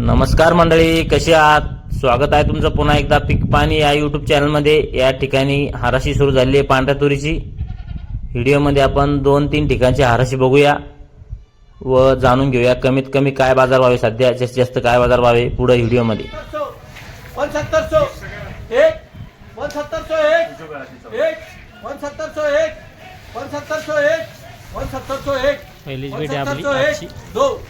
नमस्कार मंडळी कशी आहात स्वागत आहे तुमचं पुन्हा एकदा पीक पाणी या यूट्यूब चॅनलमध्ये या ठिकाणी हाराशी सुरू झाली आहे पांढऱ्या तुरीची व्हिडिओमध्ये आपण दोन तीन ठिकाणची हाराशी बघूया व जाणून घेऊया कमीत कमी काय बाजार व्हावे सध्या जास्तीत जास्त काय बाजार व्हावे पुढे व्हिडिओमध्ये पहिलीच भेट आपली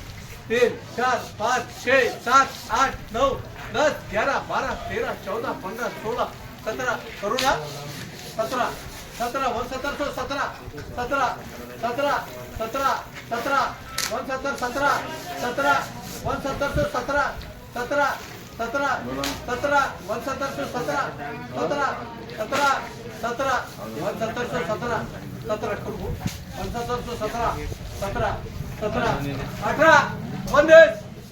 तीन चार पाच छे सात आठ नऊ दस ग्यारह बारा तेरा चौदा पंधरा सोळा सतरा करुणा सतरा सतरा वन सत्तर सौ सतरा सतरा सतरा सतरा सतरा वन सत्तर सतरा सतरा वन सत्तर सौ सतरा सतरा सतरा सतरा वन सत्तर सौ सतरा सतरा सतरा सतरा वन सत्तर सौ सतरा सतरा करू वन सत्तर सौ सतरा सतरा सतरा अठरा પંદર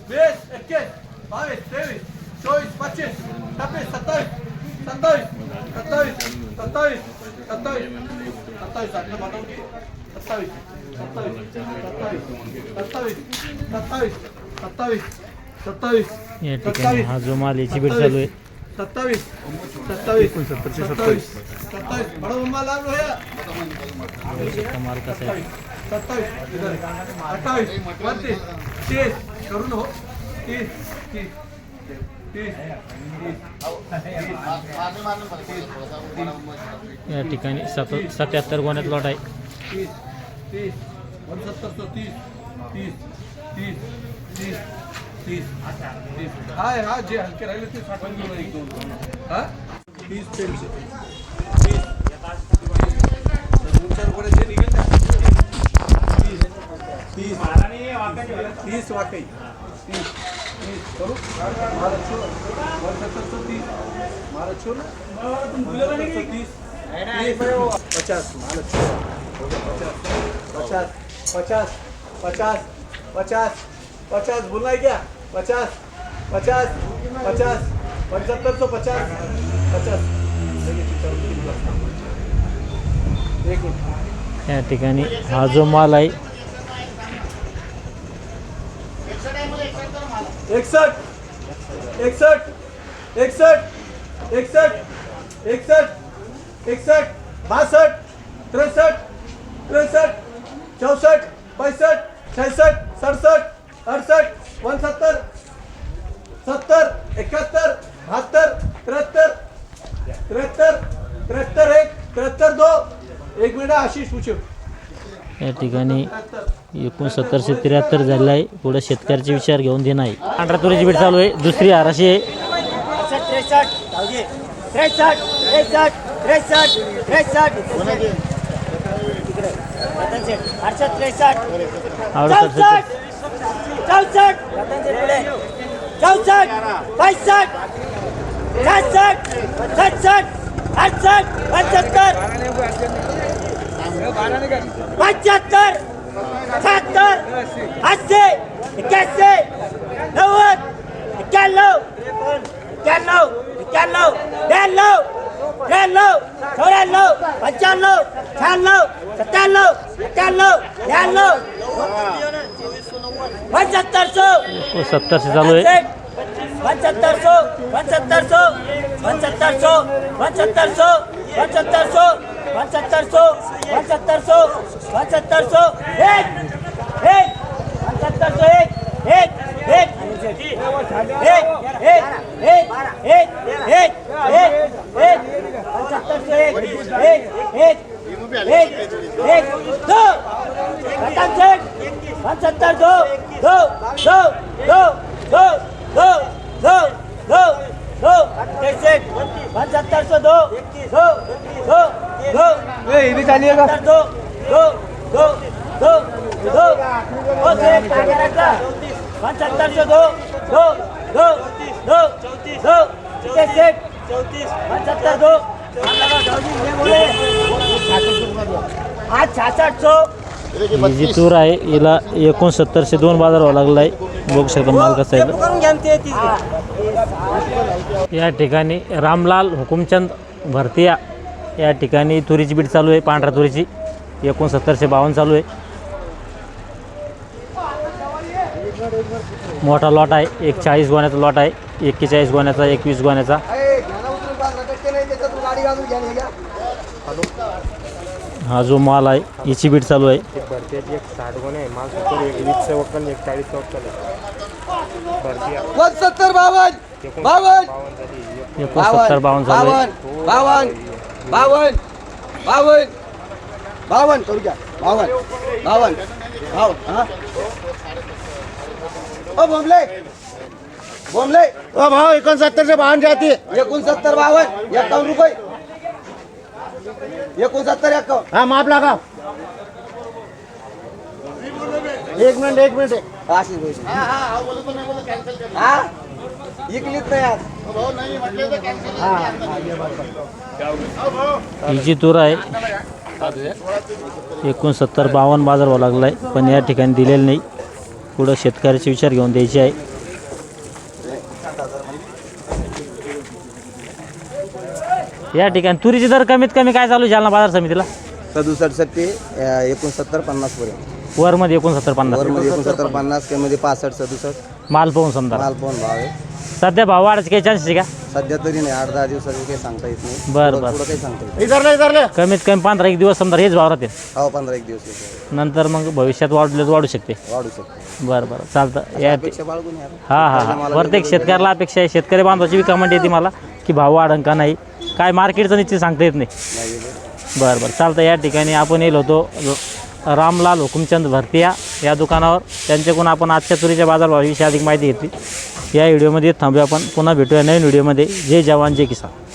વીસ એકવીસ બાવીસ ત્રેવીસ ચોવીસ પચીસ છવ્વીસ સત્તાવીસ સત્તાવીસ સત્તાવીસ સત્તાવીસ સત્તાવીસ સત્તાવીસ આટલે બનાવતી સત્તાવીસ સત્તાવીસ સત્તાવીસ સત્તાવીस સત્તાવીस સત્તાવીस हा जो माल याची भेट चालू आहे सत्तावीस सत्तावीस सत्तावीस सत्तावीस बडा माल लागलो माल कसा आहे सत्तावीस इधर। अट्ठाईस बत्तीस तीस करून हो तीस तीस तीस या ठिकाणी सत सत्याहत्तर गोण्यात लॉट आहे तीस तीस सौ तीस तीस तीस तीस तीस तीस हाय हा जे हलके राहिले ते साठवून घेऊ एक दोन हा तीस पेनशे तीस गोळे जे निघेल तीस तीस वाकई। तीस तीस, करू? महाराज छोड़ वन सत्तर सौ तीस। महाराज छोड़ वन तीस। तीस, पचास। पचास पचास पचास पचास पचास। बोलना है क्या? पचास पचास पचास, पचहत्तर सौ पचास। पचास। मिनट। या ठिकाणी हा जो माल आहे. एकसठ. एकसठ. एकसठ. एकसठ. एकसठ. एकसठ. बासष्ट. त्रेसष्ट. त्रेसष्ट. चौसष्ट. पैसष्ट. छसष्ट. सडसष्ट. अडसष्ट. पंच्याहत्तर सत्तर. एकाहत्तर. बहात्तर. त्र्याहत्तर. त्र्याहत्तर. त्र्याहत्तर एक. त्र्याहत्तर दो. एक मिनिट आशिष उशीव या ठिकाणी एकूण सत्तरशे त्र्याहत्तर झालेला आहे पुढे शेतकऱ्याचे विचार घेऊन दे नाही अठरा तुरीची बीट चालू आहे. दुसरी आराशी आहे. पंच्याहत्तर. शहात्तर ऐंशी एक्याऐंशी नव्वद एक्क्याण्णव एक्क्याण्णव एक्क्याण्णव ब्याण्णव त्र्याण्णव चौऱ्याण्णव पंच्याण्णव शहाण्णव सत्त्याण्णव एक्क्याण्णव ब्याण्णव पंच्याहत्तर सौ सत्तरशे चालू आहे पंच्याहत्तर सौ पंच्याहत्तर सौ पंच्याहत्तर सौ पंच्याहत्तर सौ पंच्याहत्तर सौ पंच्याहत्तर सौ पंच्याहत्तर सौ पंच्याहत्तर सौ एक एक पंच्याहत्तर सौ एक एक एक एक एक एक एक एक एक एक पंच्याहत्तर सौ एक एक एक एक एक दो पंच्याहत्तर पंच्याहत्तर दो दो दो दो दो दो ए आहे का? दो दो से जी तूर आहे हिला एकोणसत्तरशे दोन बाजार व्हावं लागला आहे. बघू शकता माल कसा आहे. या ठिकाणी रामलाल हुकुमचंद भरतिया या ठिकाणी तुरीची बीट चालू आहे पांढरा तुरीची. एकोणसत्तरशे बावन्न चालू आहे. मोठा लॉट आहे एक चाळीस गोण्याचा लॉट आहे एक्केचाळीस गोण्याचा एकवीस गोण्याचा. हा जो माल आहे याची बीट चालू आहे. एकोणसत्तर बावन्न बावन्न. बावन बावन बावन करू द्या. बावन बावन बावन हा? ओ बोंबले बोंबले. ओ भाऊ एकोणसत्तरचे बावन्न जाती. एकोणसत्तर बावन एकावन्न रुपये. एकोणसत्तर एकावन्न. हा माप लागा. एक मिनिट एक मिनिट. पैसे हा? इकलीच नाही आज. ही. जी तूर आहे एकोणसत्तर बावन्न बाजार व्हावं लागला आहे पण या ठिकाणी दिलेलं नाही. पुढं शेतकऱ्याचे विचार घेऊन द्यायचे आहे. या ठिकाणी तुरीचे दर कमीत कमी काय चालू जालना बाजार समितीला? सदुसष्ट ते एकोणसत्तर पन्नास पर्यंत. वरमध्ये एकोणसत्तर पन्नास. वरमध्ये एकोणसत्तर पन्नासमध्ये पासष्ट सदुसष्ट. माल पाहून समजा. माल पण भाव आहे. सध्या भाव वाढायचे काही चान्सेस आहे का? सध्या तरी नाही आठ दहा दिवसाचे काही सांगता येत नाही. बरं, बरं. काही सांगता येत इधरले इधरले कमीत कमी पंधरा एक दिवस समजा हेच भाव राहते नाही हो पंधरा एक दिवस येतो. नंतर मग भविष्यात वाढले वाढू शकते. वाढू शकतो. बरं बरं. चालतं. या अपेक्षा बाळगून या. हा हा हा. प्रत्येक शेतकऱ्याला अपेक्षा आहे. शेतकरी बांधवाची बी कमेंट येते मला की भाव वाढन का नाही. काय मार्केटचं निश्चित सांगता येत नाही. बरं बरं. चालतं. या ठिकाणी आपण येलो होतो. रामलाल हुकुमचंद भरतिया या दुकानावर. त्यांच्याकडून आपण आजच्या तुरीच्या बाजारभावाविषयी अधिक माहिती घेतली. या व्हिडिओमध्ये थांबूया आपण. पुन्हा भेटूया नवीन व्हिडिओमध्ये. जय जवान जय किसान.